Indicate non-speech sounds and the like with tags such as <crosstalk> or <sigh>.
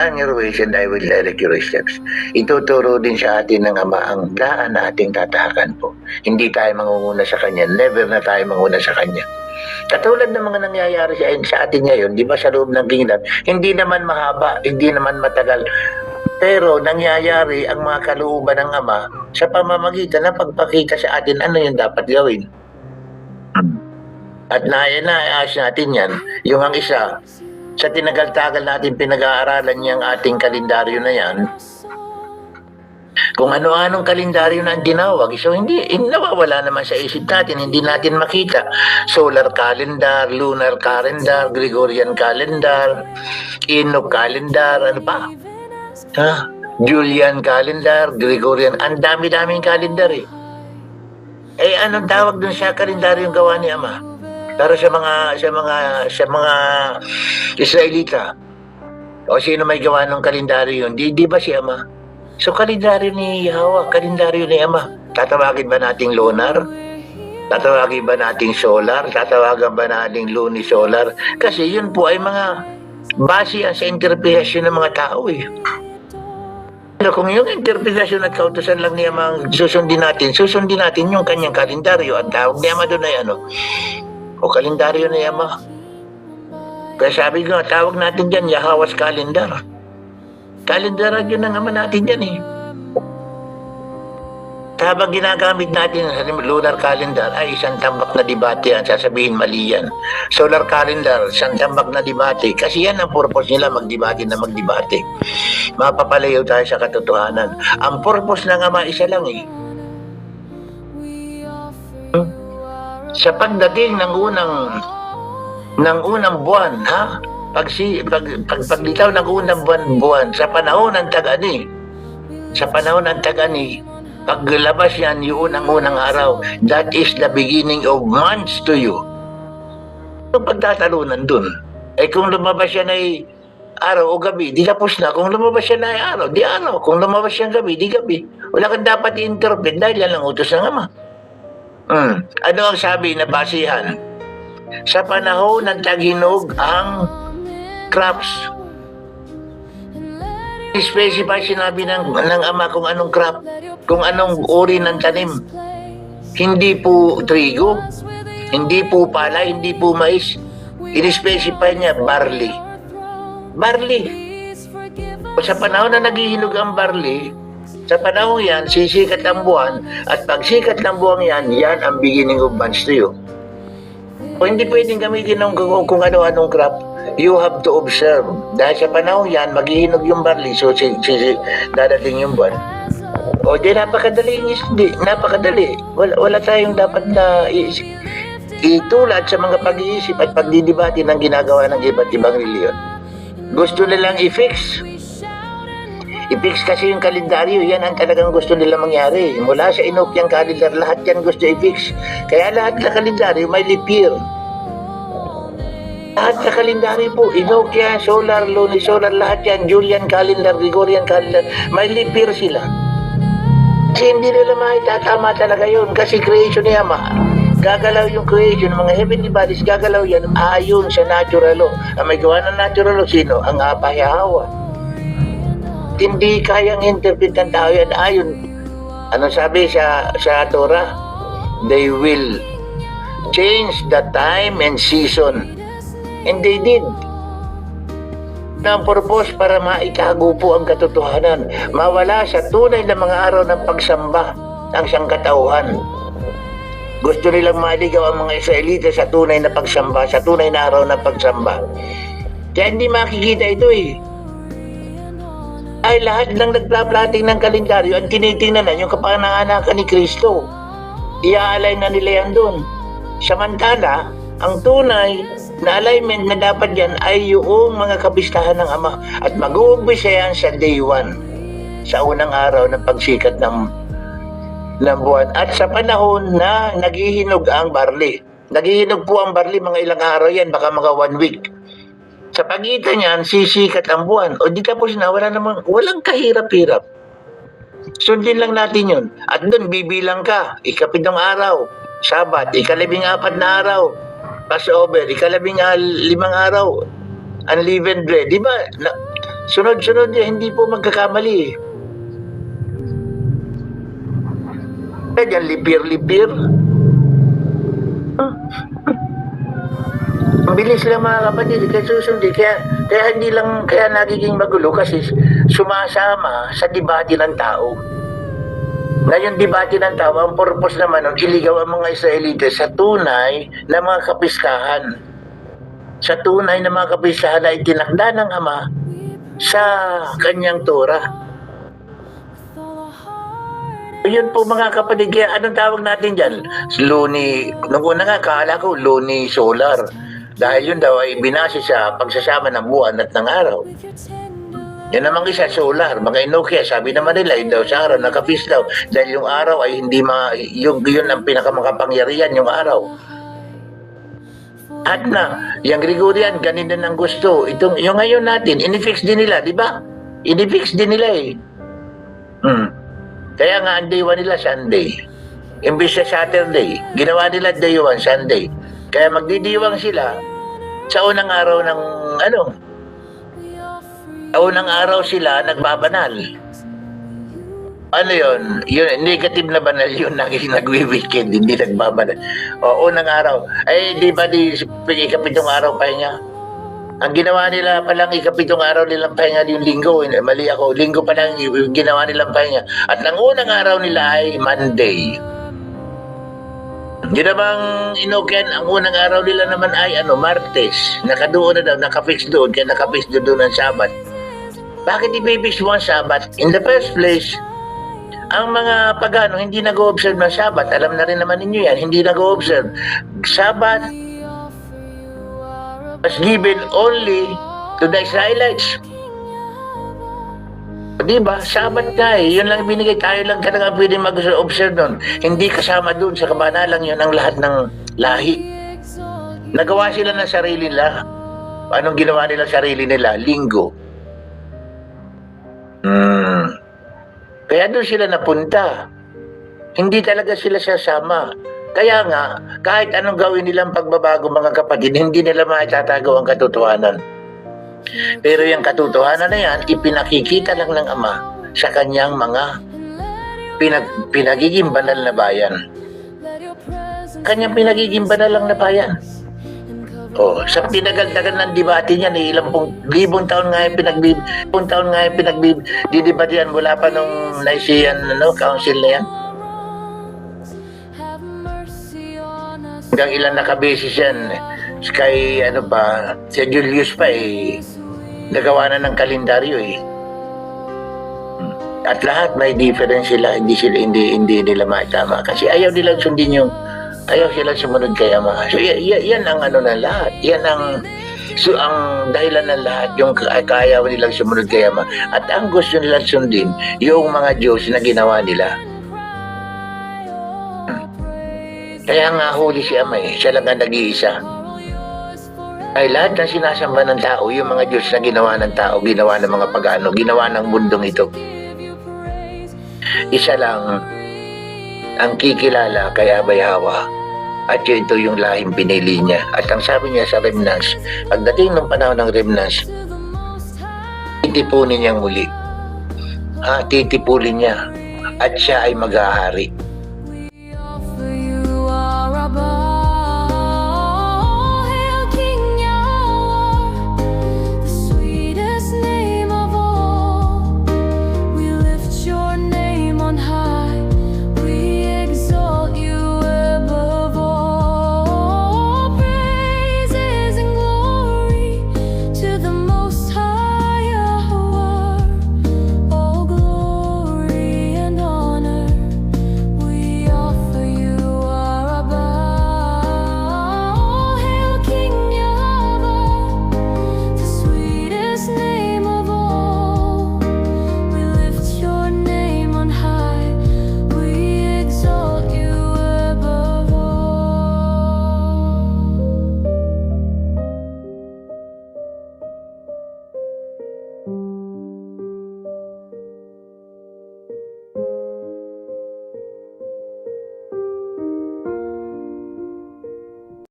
On your ways and I will direct your steps. Ituturo din sa atin ng Ama ang daan na ating tatahakan po. Hindi tayo mangunguna sa Kanya. Never na tayo manguna sa Kanya. Katulad ng mga nangyayari sa, sa atin ngayon, di ba sa loob ng kingdom, hindi naman mahaba, hindi naman matagal. Pero nangyayari ang mga kalooban ng Ama sa pamamagitan ng pagpakita sa atin ano yung dapat gawin. At naiaas natin yan, yung ang isa, sa tinagal-tagal natin pinag-aaralan niyang ating kalendaryo na yan, kung ano-anong kalendaryo na ang tinawag, so hindi, hindi nawawala naman sa isip natin, hindi natin makita. Solar calendar, lunar calendar, Gregorian calendar, Enoch calendar, ano pa? Ha? Julian calendar, Gregorian, ang dami-daming calendar eh. Eh anong tawag dun sa kalendaryong gawa ni Ama? Para sa mga sa mga sa mga Israelita. O sino may gawa ng kalendaryo yun? Di, di ba si Ama? So kalendaryo ni Yahweh, kalendaryo ni Ama. Tatawagin ba nating lunar? Tatawagin ba nating solar? Tatawagan ba nating lunisolar? Kasi yun po ay mga base yan sa interpretasyon ng mga tao eh. Pero kung yung interpretasyon at kautosan lang niya ang susundin natin, susundin natin yung kanyang kalendaryo. Ang tawag ni Ama doon ay ano? O kalendaryo ni Ama. Kaya sabi ko, tawag natin dyan, Yahawah's calendar. Kalendar yun ang ama natin dyan eh. Habang ginagamit natin ang lunar calendar ay isang tambak na debate yan. Sasabihin mali yan. Solar calendar, isang tambak na debate. Kasi yan ang purpose nila magdebate na magdebate. Mapapalayo tayo sa katotohanan. Ang purpose ng ama isa lang eh. Sa pagdating ng unang ng unang buwan, ha? Pag, si, pag, pag paglitaw ng unang buwan, buwan sa panahon ng tagani, sa panahon ng tagani, paglabas yan yung unang-unang araw, that is the beginning of months to you. Ano pagtatalunan dun? Eh kung lumabas yan ay araw o gabi, di tapos na. Kung lumabas yan ay araw, di araw. Kung lumabas yan gabi, di gabi. Wala kang dapat i-interpret dahil yan ang utos ng Ama. Hmm. Ano ang sabi na basihan? Sa panahon ng taghinog ang crops. Specify sinabi ng, ng ama kung anong crop, kung anong uri ng tanim. Hindi po trigo, hindi po pala, hindi po mais. In-specify niya barley. Barley. Sa panahon na naghihinog ang barley, sa panahon yan, sisikat ang buwan, at pag sikat ng buwan yan, yan ang beginning of months to you. O hindi pwedeng gamitin ng kung, kung ano-anong crop. You have to observe. Dahil sa panahon yan, maghihinog yung barley, so si, si, si, dadating yung buwan. O di napakadali, hindi, napakadali. Wala, wala tayong dapat na i- itulad sa mga pag-iisip at pagdidibati ng ginagawa ng iba't ibang reliyon. Gusto nilang i-fix. I-fix kasi yung kalendaryo, yan ang talagang gusto nila mangyari. Mula sa Enochian calendar, lahat yan gusto i-fix. Kaya lahat na kalendaryo may leap year. Lahat sa kalendaryo po, Enochian, Solar, Lunisolar, lahat yan, Julian calendar, Gregorian calendar, may leap year sila. Kasi hindi nila maitatama talaga yun kasi creation ni Ama. Gagalaw yung creation, mga heavenly bodies, gagalaw yan ayon sa natural law. Ang may gawa ng natural law, sino? Ang Apa Yahawa. Hindi kayang interpret ng tao yan ayon. Ano sabi sa, sa Torah? They will change the time and season. And they did na ang purpose para maitago po ang katotohanan, mawala sa tunay na mga araw ng pagsamba ng siyang katauhan. Gusto nilang maligaw ang mga Israelita sa tunay na pagsamba, sa tunay na araw ng pagsamba. Kaya hindi makikita ito eh. Ay lahat ng nagplaplating ng kalendaryo ang tinitingnan na yung kapanganakan ni Kristo. Iaalay na nila yan doon. Samantala, ang tunay na alignment na dapat yan ay yung mga kabistahan ng Ama at mag-uumpisa yan sa day 1 sa unang araw ng pagsikat ng ng buwan at sa panahon na naghihinog ang barley. Naghihinog po ang barley mga ilang araw yan, baka mga one week. Sa pagitan yan, sisikat ang buwan. O di tapos na, wala namang, walang kahirap-hirap. Sundin lang natin yun. At doon, bibilang ka. Ikapitong araw. Sabat. Ikalabing apat na araw. Passover. Ikalabing ah, limang araw. Unleavened bread. Di ba? Sunod-sunod niya, hindi po magkakamali. Kaya lipir-lipir. Bilis lang mga kapatid, kaya susundin. Kaya, kaya hindi lang, kaya nagiging magulo kasi sumasama sa debate ng tao. Ngayon, debate ng tao, ang purpose naman nun, iligaw ang mga Israelite sa tunay na mga kapiskahan. Sa tunay na mga kapiskahan na itinakda ng Ama sa kanyang Torah. Yun po mga kapatid, kaya anong tawag natin dyan? Luni, nung una nga, kala ko luni solar. Dahil yun daw ay binase sa pagsasama ng buwan at ng araw. Yan naman isa, solar. Mga Inokia, sabi naman nila, yun daw sa araw, nakapis daw. Dahil yung araw ay hindi ma... Yung, yun ang pinakamakapangyarihan, yung araw. At na, yung Gregorian, ganun din ang gusto. Itong, yung ngayon natin, inifix din nila, di ba? Inifix din nila eh. Hmm. Kaya nga, ang day 1 nila, Sunday. Imbis sa Saturday, ginawa nila day 1, Sunday. Kaya magdidiwang sila sa unang araw ng, ano, unang araw sila nagbabanal. Ano yon? Yun, negative na banal yun, naging <laughs> nagwi-weekend, hindi nagbabanal. O, unang araw. Ay, di ba di ikapitong araw pahinga? Ang ginawa nila palang ikapitong araw nilang pahinga yung linggo. eh, Mali ako, linggo pa lang ginawa nilang pahinga. At ang unang araw nila ay Monday. Hindi namang inokyan, ang unang araw nila naman ay ano, Martes. Nakadoon na daw, nakafix doon, kaya nakafix doon doon ang Sabat. Bakit i-fix mo ang Sabat? In the first place, ang mga pagano hindi nag-observe ng Sabat. Alam na rin naman ninyo yan, hindi nag-observe. Sabat was given only to the Israelites. Di ba? Sabat nga eh. Yun lang binigay. Tayo lang talaga pwede mag-observe nun. Hindi kasama dun sa kabanalang yun ang lahat ng lahi. Nagawa sila ng sarili nila. Anong ginawa nila sa sarili nila? Linggo. Hmm. Kaya doon sila napunta. Hindi talaga sila sasama. Kaya nga, kahit anong gawin nilang pagbabago mga kapatid, hindi nila maitatago ang katotohanan. Pero yung katotohanan na yan, ipinakikita lang ng Ama sa kanyang mga pinag, pinagiging banal na bayan. Kanyang pinagiging banal lang na bayan. Oh, sa tinagal-tagal ng debate niya, ni ilang pong, libong taon nga yung pinagbib, libong taon nga yung pinagbib, didebate yan mula pa nung Nicene ano, council na yan. Hanggang ilan nakabasis yan. Kay ano pa, si Julius pa eh, nagawa na ng kalendaryo eh. At lahat may difference sila, hindi sila hindi hindi nila matama kasi ayaw nilang sundin yung ayaw sila sumunod kay Ama. So y- y- yan ang ano na lahat. Yan ang so ang dahilan ng lahat yung ka- kaayaw nilang sumunod kay Ama at ang gusto nilang sundin yung mga Diyos na ginawa nila. Kaya nga huli si Ama eh, siya lang ang nag-iisa. Ay lahat ng sinasamba ng tao, yung mga Diyos na ginawa ng tao, ginawa ng mga pagano, ginawa ng mundong ito. Isa lang ang kikilala kay Abay Hawa at ito yung lahing pinili niya. At ang sabi niya sa Remnants, pagdating ng panahon ng Remnants, titipunin niyang muli. Ha, titipulin niya at siya ay maghahari.